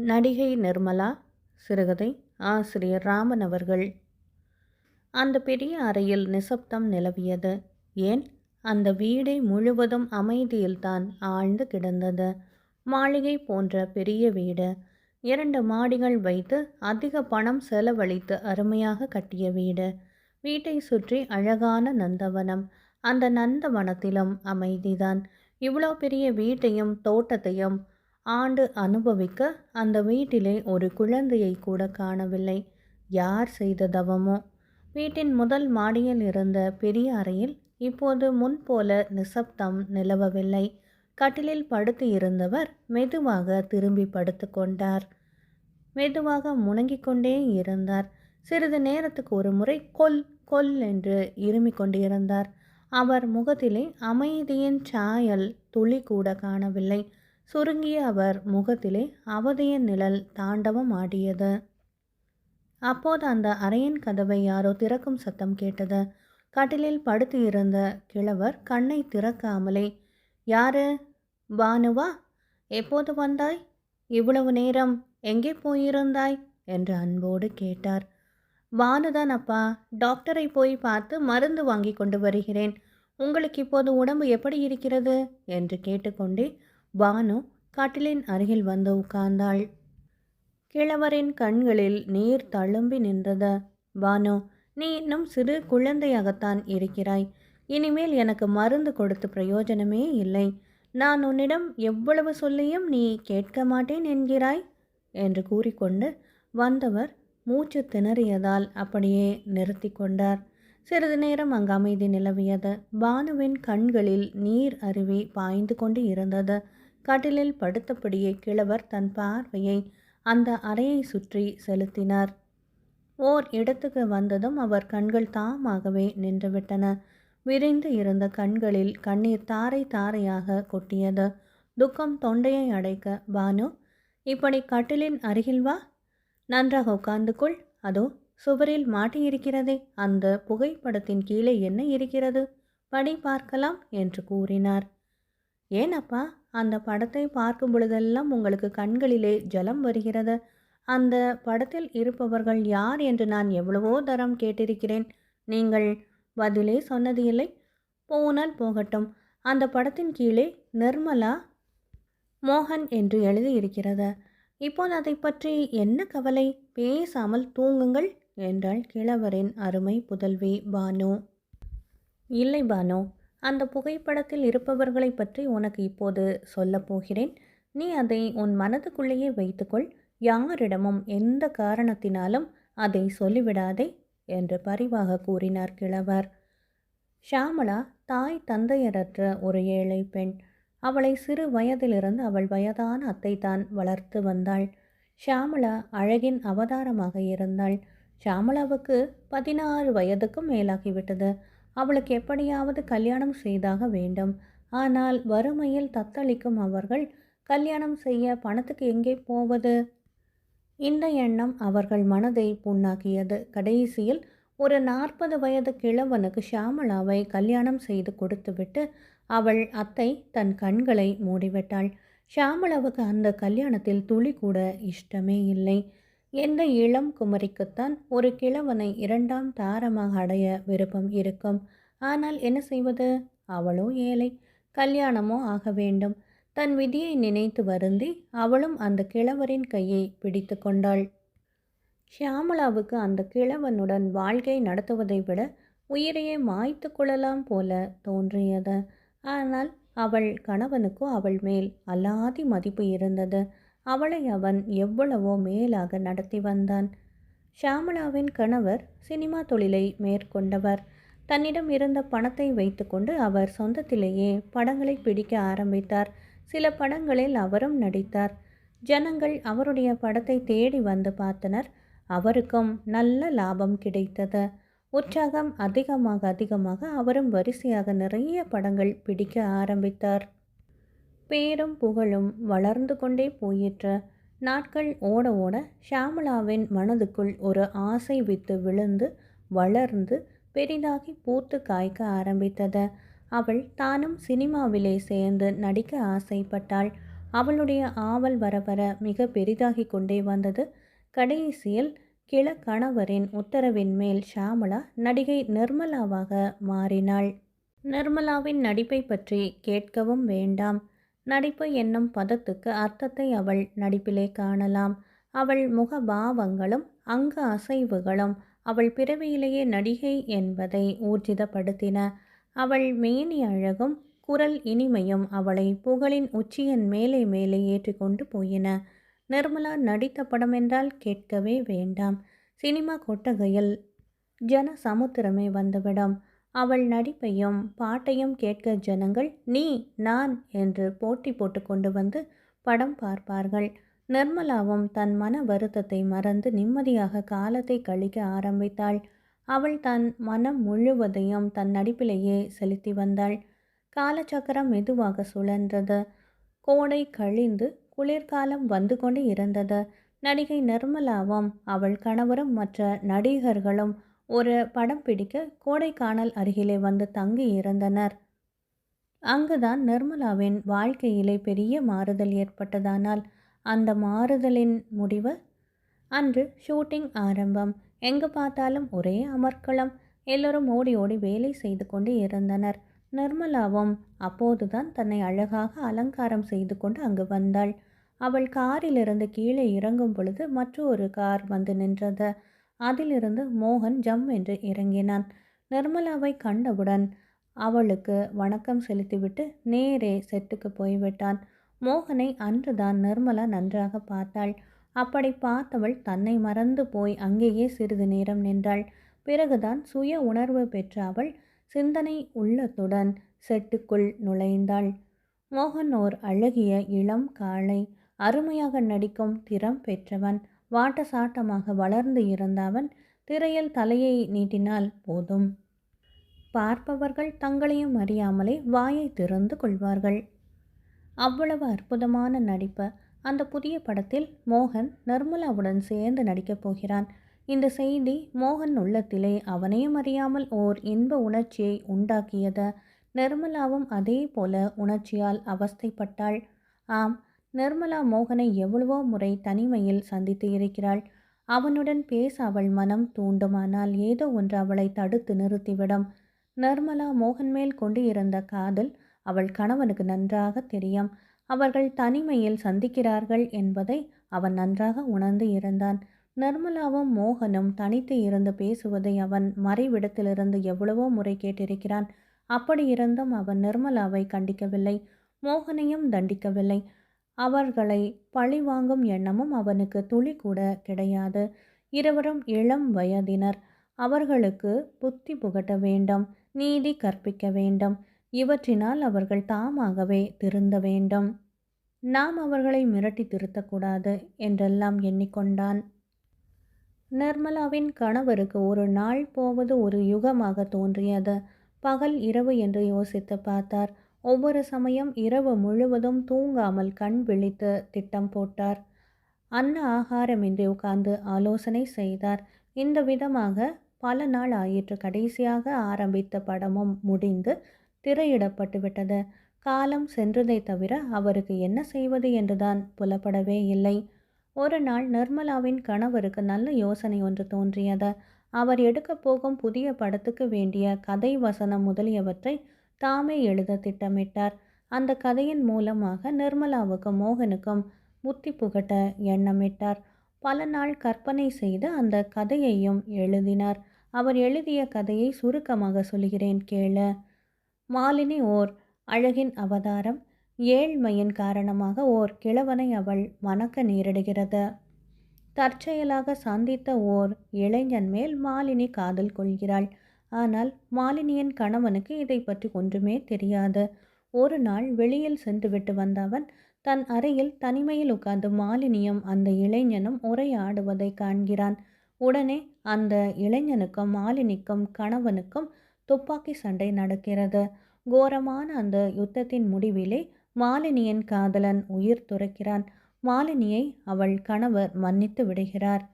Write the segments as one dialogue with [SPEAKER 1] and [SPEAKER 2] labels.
[SPEAKER 1] நடிகை நிர்மலா சிறுகதை ஆசிரியர் ராமன் அவர்கள். அந்த பெரிய அறையில் நிசப்தம் நிலவியது. ஏன்? அந்த வீடே முழுவதும் அமைதியில்தான் ஆழ்ந்து கிடந்தது. மாளிகை போன்ற பெரிய வீடு. இரண்டு மாடிகள் வைத்து அதிக பணம் செலவழித்து அருமையாக கட்டிய வீடு. வீட்டை சுற்றி அழகான நந்தவனம். அந்த நந்தவனத்திலும் அமைதிதான். இவ்வளோ பெரிய வீட்டையும் தோட்டத்தையும் ஆண்டு அனுபவிக்க அந்த வீட்டிலே ஒரு குழந்தையை கூட காணவில்லை. யார் செய்த தவமோ? வீட்டின் முதல் மாடியில் இருந்த பெரிய அறையில் இப்போது முன்போல நிசப்தம் நிலவவில்லை. கட்டிலில் படுத்து இருந்தவர் மெதுவாக திரும்பி படுத்து கொண்டார். மெதுவாக முணங்கிக் கொண்டே இருந்தார். சிறிது நேரத்துக்கு ஒரு முறை கொல் கொல் என்று இருமிக் கொண்டிருந்தார். அவர் முகத்திலே அமைதியின் சாயல் துளி கூட காணவில்லை. சுருங்கிய அவர் முகத்திலே அவதிய நிழல் தாண்டவம் ஆடியது. அப்போது அந்த அறையின் கதவை யாரோ திறக்கும் சத்தம் கேட்டது. கட்டிலில் படுத்து இருந்த கிழவர் கண்ணை திறக்காமலே யாரு? பானுவா? எப்போது வந்தாய்? இவ்வளவு நேரம் எங்கே போயிருந்தாய்? என்று அன்போடு கேட்டார். பானுதான் அப்பா. டாக்டரை போய் பார்த்து மருந்து வாங்கி கொண்டு வருகிறேன். உங்களுக்கு இப்போது உடம்பு எப்படி இருக்கிறது? என்று கேட்டுக்கொண்டே பானு கட்டிலின் அருகில் வந்து உட்கார்ந்தாள். கிழவரின் கண்களில் நீர் தழும்பி நின்றது. பானு நீ இன்னும் சிறு குழந்தையாகத்தான் இருக்கிறாய். இனிமேல் எனக்கு மருந்து கொடுத்து பிரயோஜனமே இல்லை. நான் உன்னிடம் எவ்வளவு சொல்லியும் நீ கேட்க மாட்டேன் என்கிறாய் என்று கூறிக்கொண்டு வந்தவர் மூச்சு திணறியதால் அப்படியே நிறுத்தி கொண்டார். சிறிது நேரம் அங்கு அமைதி நிலவியது. பானுவின் கண்களில் நீர் அருவி பாய்ந்து கொண்டு இருந்தது. கட்டிலில் படுத்தபடியே கிழவர் தன் பார்வையை அந்த அறையை சுற்றி செலுத்தினார். ஓர் இடத்துக்கு வந்ததும் அவர் கண்கள் தாமாகவே நின்றுவிட்டன. விரிந்து இருந்த கண்களில் கண்ணீர் தாரை தாரையாக கொட்டியது. துக்கம் தொண்டையை அடைக்க பானு இப்படி கட்டிலின் அருகில் வா. நன்றாக உட்கார்ந்து கொள். அதோ சுவரில் மாட்டியிருக்கிறதே அந்த புகைப்படத்தின் கீழே என்ன இருக்கிறது? படி பார்க்கலாம் என்று கூறினார். ஏனப்பா அந்த படத்தை பார்க்கும் பொழுதெல்லாம் உங்களுக்கு கண்களிலே ஜலம் வருகிறது. அந்த படத்தில் இருப்பவர்கள் யார் என்று நான் எவ்வளவோ தரம் கேட்டிருக்கிறேன். நீங்கள் பதிலே சொன்னது இல்லை போனால் போகட்டும். அந்த படத்தின் கீழே நிர்மலா மோகன் என்று எழுதியிருக்கிறது. இப்போது அதை பற்றி என்ன கவலை? பேசாமல் தூங்குங்கள். என்றாள் கிழவரின் அருமை புதல்வி பானு. இல்லை பானு அந்த புகைப்படத்தில் இருப்பவர்களை பற்றி உனக்கு இப்போது சொல்லப் போகிறேன். நீ அதை உன் மனதுக்குள்ளேயே வைத்துக்கொள். யாரிடமும் எந்த காரணத்தினாலும் அதை சொல்லிவிடாதே என்று பரிவாக கூறினார் கிழவர். ஷாமலா தாய் தந்தையரற்ற ஒரு ஏழை பெண். அவளை சிறு வயதிலிருந்து அவள் வயதான அத்தை தான் வளர்த்து வந்தாள். ஷாமலா அழகின் அவதாரமாக இருந்தாள். ஷாமலாவுக்கு பதினாறு வயதுக்கும் மேலாகிவிட்டது. அவளுக்கு எப்படியாவது கல்யாணம் செய்தாக வேண்டும். ஆனால் வறுமையில் தத்தளிக்கும் அவர்கள் கல்யாணம் செய்ய பணத்துக்கு எங்கே போவது? இந்த எண்ணம் அவர்கள் மனதை புண்ணாக்கியது. கடைசியில் ஒரு நாற்பது வயது கிழவனுக்கு ஷாமலாவை கல்யாணம் செய்து கொடுத்துவிட்டு அவள் அத்தை தன் கண்களை மூடிவிட்டாள். ஷாமலாவுக்கு அந்த கல்யாணத்தில் துளி கூட இஷ்டமே இல்லை. எந்த இளம் குமரிக்குத்தான் ஒரு கிழவனை இரண்டாம் தாரமாக அடைய விருப்பம் இருக்கும். ஆனால் என்ன செய்வது? அவளோ ஏழை. கல்யாணமோ ஆக வேண்டும். தன் விதியை நினைத்து வருந்தி அவளும் அந்த கிழவரின் கையை பிடித்து கொண்டாள். ஷியாமலாவுக்கு அந்த கிழவனுடன் வாழ்க்கை நடத்துவதை விட உயிரையே மாய்த்து கொள்ளலாம் போல தோன்றியது. ஆனால் அவள் கணவனுக்கோ அவள் மேல் அல்லாதி மதிப்பு இருந்தது. அவளை அவன் எவ்வளவோ மேலாக நடத்தி வந்தான். ஷாமலாவின் கணவர் சினிமா தொழிலை மேற்கொண்டவர். தன்னிடம் இருந்த பணத்தை வைத்துக்கொண்டு அவர் சொந்தத்திலேயே படங்களை பிடிக்க ஆரம்பித்தார். சில படங்களில் அவரும் நடித்தார். ஜனங்கள் அவருடைய படத்தை தேடி வந்து பார்த்தனர். அவருக்கும் நல்ல லாபம் கிடைத்தது. உற்சாகம் அதிகமாக அதிகமாக அவரும் வரிசையாக நிறைய படங்கள் பிடிக்க ஆரம்பித்தார். பேரும் புகழும் வளர்ந்து கொண்டே போயிற்று நாட்கள் ஓட ஓட ஷாமலாவின் மனதுக்குள் ஒரு ஆசை வித்து விழுந்து வளர்ந்து பெரிதாகி பூத்து காய்க்க ஆரம்பித்தது. அவள் தானும் சினிமாவிலே சேர்ந்து நடிக்க ஆசைப்பட்டாள். அவளுடைய ஆவல் வர வர மிக பெரிதாகி கொண்டே வந்தது. கடைசியில் கிழ கணவரின் உத்தரவின் மேல் ஷாமலா நடிகை நிர்மலாவாக மாறினாள். நிர்மலாவின் நடிப்பை பற்றி கேட்கவும் வேண்டாம். நடிப்பு என்னும் பதத்துக்கு அர்த்தத்தை அவள் நடிப்பிலே காணலாம். அவள் முகபாவங்களும் அங்க அசைவுகளும் அவள் பிறவியிலேயே நடிகை என்பதை ஊர்ஜிதப்படுத்தின. அவள் மேனி அழகும் குரல் இனிமையும் அவளை புகழின் உச்சியின் மேலே மேலே ஏற்றிக்கொண்டு போயின. நிர்மலா நடித்த படம் என்றால் கேட்கவே வேண்டாம். சினிமா கொட்டகையில் ஜன சமுத்திரமே வந்துவிடும். அவள் நடிப்பையும் பாட்டையும் கேட்க ஜனங்கள் நீ நான் என்று போட்டி போட்டு கொண்டு வந்து படம் பார்ப்பார்கள். நிர்மலாவும் தன் மன வருத்தத்தை மறந்து நிம்மதியாக காலத்தை கழிக்க ஆரம்பித்தாள். அவள் தன் மனம் முழுவதையும் தன் நடிப்பிலேயே செலுத்தி வந்தாள். காலச்சக்கரம் மெதுவாக சுழன்றது. கோடை கழிந்து குளிர்காலம் வந்து கொண்டு இருந்தது. நடிகை நிர்மலாவும் அவள் கணவரும் மற்ற நடிகர்களும் ஒரு படம் பிடிக்க கோடைக்கானல் அருகிலே வந்து தங்கி இருந்தனர். அங்குதான் நிர்மலாவின் வாழ்க்கையிலே பெரிய மாறுதல் ஏற்பட்டதானால் அந்த மாறுதலின் முடிவு அன்று ஷூட்டிங் ஆரம்பம். எங்கு பார்த்தாலும் ஒரே அமர்க்களம். எல்லோரும் ஓடி ஓடி வேலை செய்து கொண்டு இருந்தனர். நிர்மலாவும் அப்போதுதான் தன்னை அழகாக அலங்காரம் செய்து கொண்டு அங்கு வந்தாள். அவள் காரிலிருந்து கீழே இறங்கும் பொழுது மற்றொரு கார் வந்து நின்றது. அதிலிருந்து மோகன் ஜம் என்று இறங்கினான். நிர்மலாவை கண்டவுடன் அவளுக்கு வணக்கம் செலுத்திவிட்டு நேரே செட்டுக்கு போய்விட்டான். மோகனை அன்றுதான் நிர்மலா நன்றாக பார்த்தாள். அப்படி பார்த்தவள் தன்னை மறந்து போய் அங்கேயே சிறிது நேரம் நின்றாள். பிறகுதான் சுய உணர்வு பெற்ற அவள் சிந்தனை உள்ளத்துடன் செட்டுக்குள் நுழைந்தாள். மோகன் ஓர் அழகிய இளம் காளை அருமையாக நடிக்கும் திறம் பெற்றவன். வாட்ட சாட்டமாக வளர்ந்து இருந்தவன் திரையில் தலையை நீட்டினால் போதும். பார்ப்பவர்கள் தங்களையும் அறியாமலே வாயை திறந்து கொள்வார்கள். அவ்வளவு அற்புதமான நடிப்பு. அந்த புதிய படத்தில் மோகன் நிர்மலாவுடன் சேர்ந்து நடிக்கப் போகிறான். இந்த செய்தி மோகன் உள்ளத்திலே அவனையும் அறியாமல் ஓர் இன்ப உணர்ச்சியை உண்டாக்கியது. நிர்மலாவும் அதே போல உணர்ச்சியால் அவஸ்தைப்பட்டாள். ஆம் நிர்மலா மோகனை எவ்வளவோ முறை தனிமையில் சந்தித்து இருக்கிறாள். அவனுடன் பேச அவள் மனம் தூண்டுமானால் ஏதோ ஒன்று அவளை தடுத்து நிறுத்திவிடும். நிர்மலா மோகன் மேல் கொண்டு இருந்த காதல் அவள் கணவனுக்கு நன்றாக தெரியும். அவர்கள் தனிமையில் சந்திக்கிறார்கள் என்பதை அவன் நன்றாக உணர்ந்து இருந்தான். நிர்மலாவும் மோகனும் தனித்து இருந்து பேசுவதை அவன் மறைவிடத்திலிருந்து எவ்வளவோ முறை கேட்டிருக்கிறான். அப்படி இருந்தும் அவன் நிர்மலாவை கண்டிக்கவில்லை. மோகனையும் தண்டிக்கவில்லை. அவர்களை பழி வாங்கும் எண்ணமும் அவனுக்கு துளி கூட கிடையாது. இருவரும் இளம் வயதினர். அவர்களுக்கு புத்தி புகட்ட வேண்டும் நீதி கற்பிக்க வேண்டும். இவற்றினால் அவர்கள் தாமாகவே திருந்த வேண்டும். நாம் அவர்களை மிரட்டி திருத்தக்கூடாது என்றெல்லாம் எண்ணிக்கொண்டான். நிர்மலாவின் கணவருக்கு ஒரு நாள் போவது ஒரு யுகமாக தோன்றியது. பகல் இரவு என்று யோசித்து பார்த்தார். ஒவ்வொரு சமயம் இரவு முழுவதும் தூங்காமல் கண் விழித்து திட்டம் போட்டார். அன்ன ஆகாரமின்றி உட்கார்ந்து ஆலோசனை செய்தார். இந்த விதமாக பல நாள் ஆயிற்று. கடைசியாக ஆரம்பித்த படமும் முடிந்து திரையிடப்பட்டு விட்டது. காலம் சென்றதை தவிர அவருக்கு என்ன செய்வது என்றுதான் புலப்படவே இல்லை. ஒரு நாள் நிர்மலாவின் கணவருக்கு நல்ல யோசனை ஒன்று தோன்றியது. அவர் எடுக்கப் போகும் புதிய படத்துக்கு வேண்டிய கதை வசனம் முதலியவற்றை தாமே எழுத திட்டமிட்டார். அந்த கதையின் மூலமாக நிர்மலாவுக்கும் மோகனுக்கும் புத்தி புகட்ட எண்ணமிட்டார். பல நாள் கற்பனை செய்து அந்த கதையையும் எழுதினார். அவர் எழுதிய கதையை சுருக்கமாக சொல்கிறேன் கேளு. மாலினி ஓர் அழகின் அவதாரம். ஏழ்மையின் காரணமாக ஓர் கிழவனை அவள் மணக்க நேரிடுகிறது. தற்செயலாக சந்தித்த ஓர் இளைஞன் மேல் மாலினி காதல் கொள்கிறாள். ஆனால் மாலினியின் கணவனுக்கு இதை பற்றி ஒன்றுமே தெரியாது. ஒரு நாள் வெளியில் சென்றுவிட்டு வந்த அவன் தன் அறையில் தனிமையில் உட்கார்ந்து மாலினியும் அந்த இளைஞனும் உரையாடுவதை காண்கிறான். உடனே அந்த இளைஞனுக்கும் மாலினிக்கும் கணவனுக்கும் துப்பாக்கி சண்டை நடக்கிறது. கோரமான அந்த யுத்தத்தின் முடிவிலே மாலினியின் காதலன் உயிர் துறக்கிறான். மாலினியை அவள் கணவர் மன்னித்து விடுகிறார்.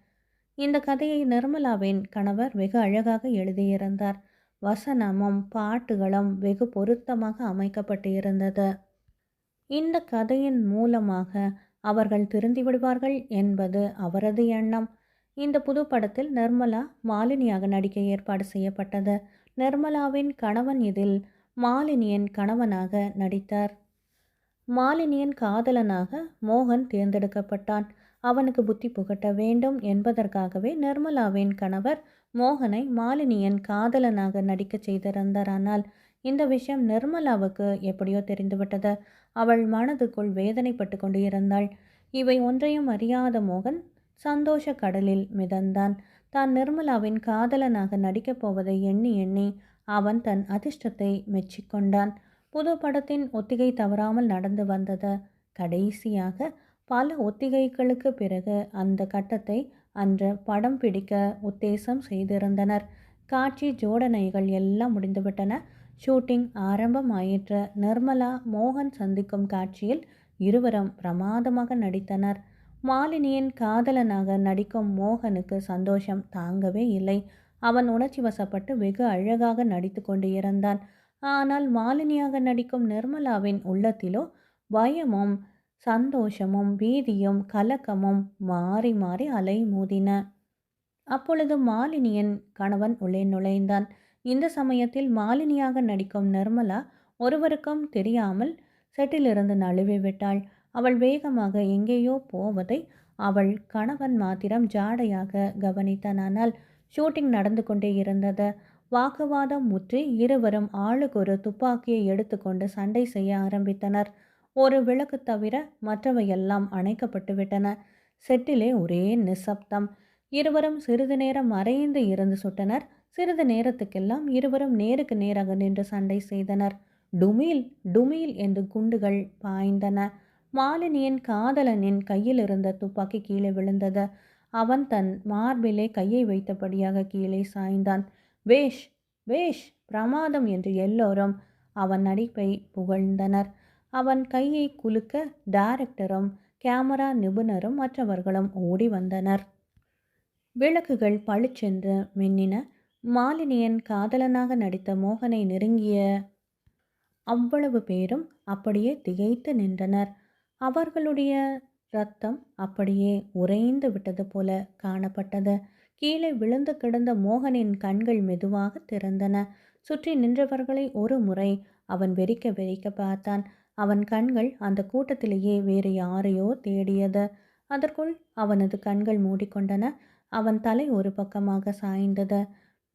[SPEAKER 1] இந்த கதையை நிர்மலாவின் கணவர் வெகு அழகாக எழுதியிருந்தார். வசனமும் பாட்டுகளும் வெகு பொருத்தமாக அமைக்கப்பட்டு இருந்தது இந்த கதையின் மூலமாக அவர்கள் திருந்தி விடுவார்கள் என்பது அவரது எண்ணம். இந்த புது படத்தில் நிர்மலா மாலினியாக நடிக்க ஏற்பாடு செய்யப்பட்டது. நிர்மலாவின் கணவன் இதில் மாலினியின் கணவனாக நடித்தார். மாலினியின் காதலனாக மோகன் தேர்ந்தெடுக்கப்பட்டான். அவனுக்கு புத்தி புகட்ட வேண்டும் என்பதற்காகவே நிர்மலாவின் கணவர் மோகனை மாலினியின் காதலனாக நடிக்கச் செய்திருந்தார் ஆனால் இந்த விஷயம் நிர்மலாவுக்கு எப்படியோ தெரிந்துவிட்டது. அவள் மனதுக்குள் வேதனைப்பட்டு கொண்டு இருந்தாள் இவை ஒன்றையும் அறியாத மோகன் சந்தோஷ கடலில் மிதந்தான். தான் நிர்மலாவின் காதலனாக நடிக்கப் போவதை எண்ணி எண்ணி அவன் தன் அதிர்ஷ்டத்தை மெச்சிக்கொண்டான். புது படத்தின் ஒத்திகை தவறாமல் நடந்து வந்தது கடைசியாக பல ஒத்திகைகளுக்கு பிறகு அந்த கட்டத்தை அன்று படம் பிடிக்க உத்தேசம் செய்திருந்தனர். காட்சி ஜோடனைகள் எல்லாம் முடிந்துவிட்டன. ஷூட்டிங் ஆரம்பமாயிற்று. நிர்மலா மோகன் சந்திக்கும் காட்சியில் இருவரும் பிரமாதமாக நடித்தனர். மாலினியின் காதலனாக நடிக்கும் மோகனுக்கு சந்தோஷம் தாங்கவே இல்லை. அவன் உணர்ச்சி வசப்பட்டு வெகு அழகாக நடித்து கொண்டு இருந்தான் ஆனால் மாலினியாக நடிக்கும் நிர்மலாவின் உள்ளத்திலோ பயமும் சந்தோஷமும் பீதியும் கலக்கமும் மாறி மாறி அலை மோதின அப்பொழுது மாலினியின் கணவன் உள்ளே நுழைந்தான். இந்த சமயத்தில் மாலினியாக நடிக்கும் நிர்மலா ஒருவருக்கும் தெரியாமல் செட்டிலிருந்து நழுவி விட்டாள். அவள் வேகமாக எங்கேயோ போவதை அவள் கணவன் மாத்திரம் ஜாடையாக கவனித்தான். ஷூட்டிங் நடந்து கொண்டே இருந்தது. வாக்குவாதம் முற்றி இருவரும் ஆளுக்கு ஒரு துப்பாக்கியை எடுத்துக்கொண்டு சண்டை செய்ய ஆரம்பித்தனர். ஒரு விளக்கு தவிர மற்றவையெல்லாம் அணைக்கப்பட்டு விட்டன செட்டிலே ஒரே நிசப்தம். இருவரும் சிறிது நேரம் மறைந்து இருந்து சுட்டனர். சிறிது நேரத்துக்கெல்லாம் இருவரும் நேருக்கு நேராக நின்று சண்டை செய்தனர். டுமீல் டுமீல் என்று குண்டுகள் பாய்ந்தன. மாலினியின் காதலனின் கையில் இருந்த துப்பாக்கி கீழே விழுந்தது. அவன் தன் மார்பிலே கையை வைத்தபடியாக கீழே சாய்ந்தான். வேஷ் வேஷ் பிரமாதம் என்று எல்லோரும் அவன் நடிப்பை புகழ்ந்தனர். அவன் கையை குலுக்க டைரக்டரும் கேமரா நிபுணரும் மற்றவர்களும் ஓடி வந்தனர். விளக்குகள் பளிச்சென்று மின்னின. மாலினியன் காதலனாக நடித்த மோகனை நெருங்கிய அவ்வளவு பேரும் அப்படியே திகைத்து நின்றனர். அவர்களுடைய ரத்தம் அப்படியே உறைந்து விட்டது போல காணப்பட்டது. கீழே விழுந்து கிடந்த மோகனின் கண்கள் மெதுவாக திறந்தன. சுற்றி நின்றவர்களை ஒரு முறை அவன் வெறிக்க வெறிக்க பார்த்தான். அவன் கண்கள் அந்த கூட்டத்திலேயே வேறு யாரையோ தேடியது. அதற்குள் அவனது கண்கள் மூடிக்கொண்டன. அவன் தலை ஒரு பக்கமாக சாய்ந்தது.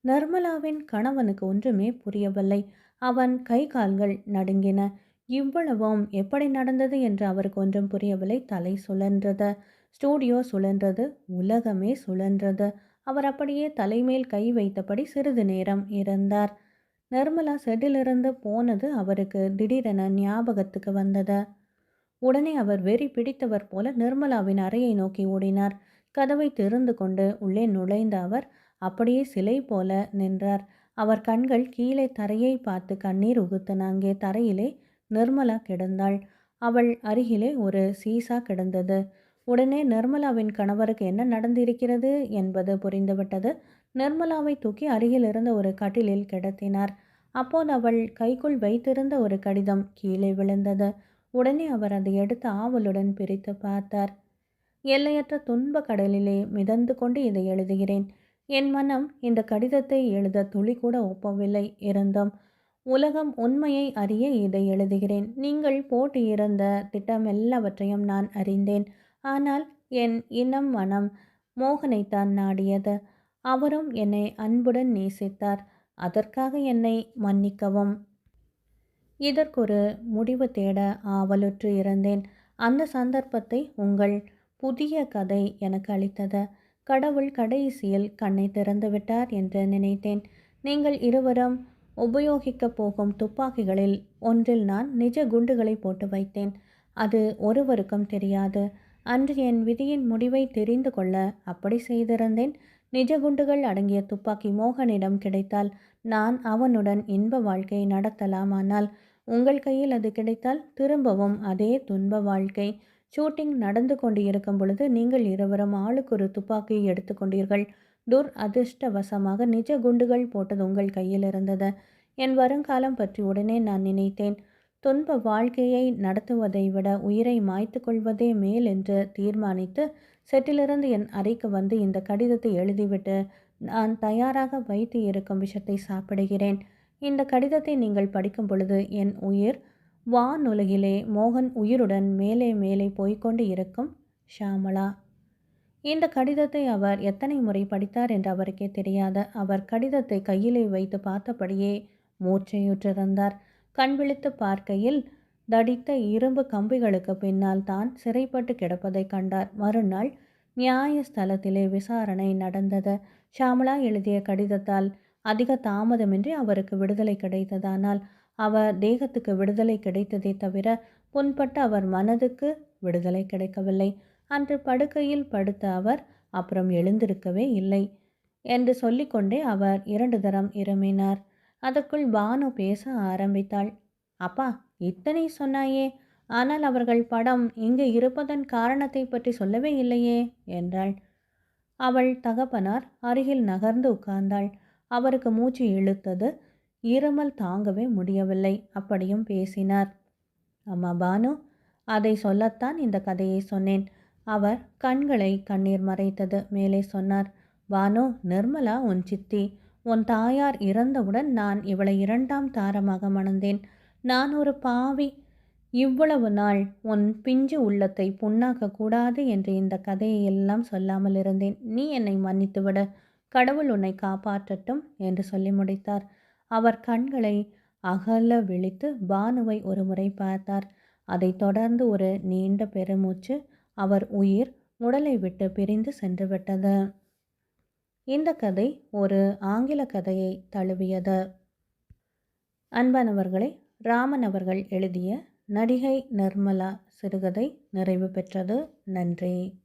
[SPEAKER 1] நர்மலாவின் கணவனுக்கு ஒன்றுமே புரியவில்லை. அவன் கை கால்கள் நடுங்கின. இவ்வளவும் எப்படி நடந்தது என்று அவருக்கு ஒன்றும் புரியவில்லை. தலை சுழன்றது. ஸ்டூடியோ சுழன்றது. உலகமே சுழன்றது. அவர் அப்படியே தலைமேல் கை வைத்தபடி சிறிது நேரம் இருந்தார். நிர்மலா செட்டிலிருந்து போனது அவருக்கு திடீரென ஞாபகத்துக்கு வந்தது. உடனே அவர் வெறி பிடித்தவர் போல நிர்மலாவின் அறையை நோக்கி ஓடினார். கதவை திறந்து கொண்டு உள்ளே நுழைந்த அவர் அப்படியே சிலை போல நின்றார். அவர் கண்கள் கீழே தரையை பார்த்து கண்ணீர் உகுத்தன. அங்கே தரையிலே நிர்மலா கிடந்தாள். அவள் அருகிலே ஒரு சீசா கிடந்தது. உடனே நிர்மலாவின் கணவருக்கு என்ன நடந்திருக்கிறது என்பது புரிந்துவிட்டது. நிர்மலாவை தூக்கி அருகில் இருந்த ஒரு கட்டிலில் கிடத்தினார். அப்போது அவள் கைக்குள் வைத்திருந்த ஒரு கடிதம் கீழே விழுந்தது. உடனே அவர் அதை எடுத்து ஆவலுடன் பிரித்து பார்த்தார். எல்லையற்ற துன்ப கடலிலே மிதந்து கொண்டு இதை எழுதுகிறேன். என் மனம் இந்த கடிதத்தை எழுத துளி கூட ஒப்பவில்லை. இருந்தும் உலகம் உண்மையை அறிய இதை எழுதுகிறேன். நீங்கள் போட்டியிருந்த திட்டம் எல்லாவற்றையும் நான் அறிந்தேன். ஆனால் என் இனம் மனம் மோகனைத்தான் நாடியது. அவரும் என்னை அன்புடன் நேசித்தார். அதற்காக என்னை மன்னிக்கவும். இதற்கொரு முடிவு தேட ஆவலுற்று இருந்தேன். அந்த சந்தர்ப்பத்தை உங்கள் புதிய கதை எனக்கு அளித்தது. கடவுள் கடைசியில் கண்ணை திறந்துவிட்டார் என்று நினைத்தேன். நீங்கள் இருவரும் உபயோகிக்கப் போகும் துப்பாக்கிகளில் ஒன்றில் நான் நிஜ குண்டுகளை போட்டு வைத்தேன். அது ஒருவருக்கும் தெரியாது. அன்று என் விதியின் முடிவை தெரிந்து கொள்ள அப்படி செய்திருந்தேன். நிஜ குண்டுகள் அடங்கிய துப்பாக்கி மோகனிடம் கிடைத்தால் நான் அவனுடன் இன்ப வாழ்க்கை நடத்தலாமானால் உங்கள் கையில் அது கிடைத்தால் திரும்பவும் அதே துன்ப வாழ்க்கை. ஷூட்டிங் நடந்து கொண்டு இருக்கும் பொழுது நீங்கள் இருவரும் ஆளுக்கு ஒரு துப்பாக்கியை எடுத்துக்கொண்டீர்கள் துர் அதிர்ஷ்டவசமாக நிஜ குண்டுகள் போட்டது உங்கள் கையில் இருந்தது. என் வருங்காலம் பற்றி உடனே நான் நினைத்தேன். துன்ப வாழ்க்கையை நடத்துவதை விட உயிரை மாய்த்து கொள்வதே மேல் என்று தீர்மானித்து செட்டிலிருந்து என் அறைக்கு வந்து இந்த கடிதத்தை எழுதிவிட்டு நான் தயாராக வைத்து இருக்கும் விஷத்தை சாப்பிடுகிறேன். இந்த கடிதத்தை நீங்கள் படிக்கும் பொழுது என் உயிர் வானுலகிலே மோகன் உயிருடன் மேலே மேலே போய்க்கொண்டு இருக்கும் ஷாமலா. இந்த கடிதத்தை அவர் எத்தனை முறை படித்தார் என்று அவருக்கே தெரியாத அவர் கடிதத்தை கையிலே வைத்து பார்த்தபடியே மூர்ச்சையுற்றிருந்தார். கண் விழித்து பார்க்கையில் தடித்த இரும்பு கம்பிகளுக்கு பின்னால் தான் சிறைப்பட்டு கிடப்பதை கண்டார். மறுநாள் நியாயஸ்தலத்திலே விசாரணை நடந்தது. ஷாமலா எழுதிய கடிதத்தால் அதிக தாமதமின்றி அவருக்கு விடுதலை கிடைத்ததானால் அவர் தேகத்துக்கு விடுதலை கிடைத்ததே தவிர புண்பட்ட அவர் மனதுக்கு விடுதலை கிடைக்கவில்லை. அன்று படுக்கையில் படுத்த அவர் அப்புறம் எழுந்திருக்கவே இல்லை என்று சொல்லிக்கொண்டே அவர் இரண்டு தரம் இருமினார். அதற்குள் பானு பேச ஆரம்பித்தாள். அப்பா இத்தனை சொன்னாயே? ஆனால் அவர்கள் படம் இங்கு இருப்பதன் காரணத்தை பற்றி சொல்லவே இல்லையே? என்றாள். அவள் தகப்பனார் அருகில் நகர்ந்து உட்கார்ந்தாள். அவருக்கு மூச்சு இழுத்தது. இருமல் தாங்கவே முடியவில்லை. அப்படியும் பேசினார். அம்மா பானு அதை சொல்லத்தான் இந்த கதையை சொன்னேன். அவர் கண்களை கண்ணீர் மறைத்தது. மேலே சொன்னார் பானு நிர்மலா உன் சித்தி. உன் தாயார் இறந்தவுடன் நான் இவளை இரண்டாம் தாரமாக மணந்தேன். நான் ஒரு பாவி. இவ்வளவு நாள் உன் பிஞ்சு உள்ளத்தை புண்ணாக்க கூடாது என்று இந்த கதையை எல்லாம் சொல்லாமல் இருந்தேன். நீ என்னை மன்னித்துவிட கடவுள் உன்னை காப்பாற்றட்டும் என்று சொல்லி முடித்தார். அவர் கண்களை அகல விழித்து பானுவை ஒரு முறை பார்த்தார். அதைத் தொடர்ந்து ஒரு நீண்ட பெருமூச்சு அவர் உயிர் உடலை விட்டு பிரிந்து சென்று விட்டது. இந்த கதை ஒரு ஆங்கில கதையை தழுவியது. அன்பானவர்களை ராமன் அவர்கள் எழுதிய நடிகை நிர்மலா சிறுகதை நிறைவு பெற்றது. நன்றி.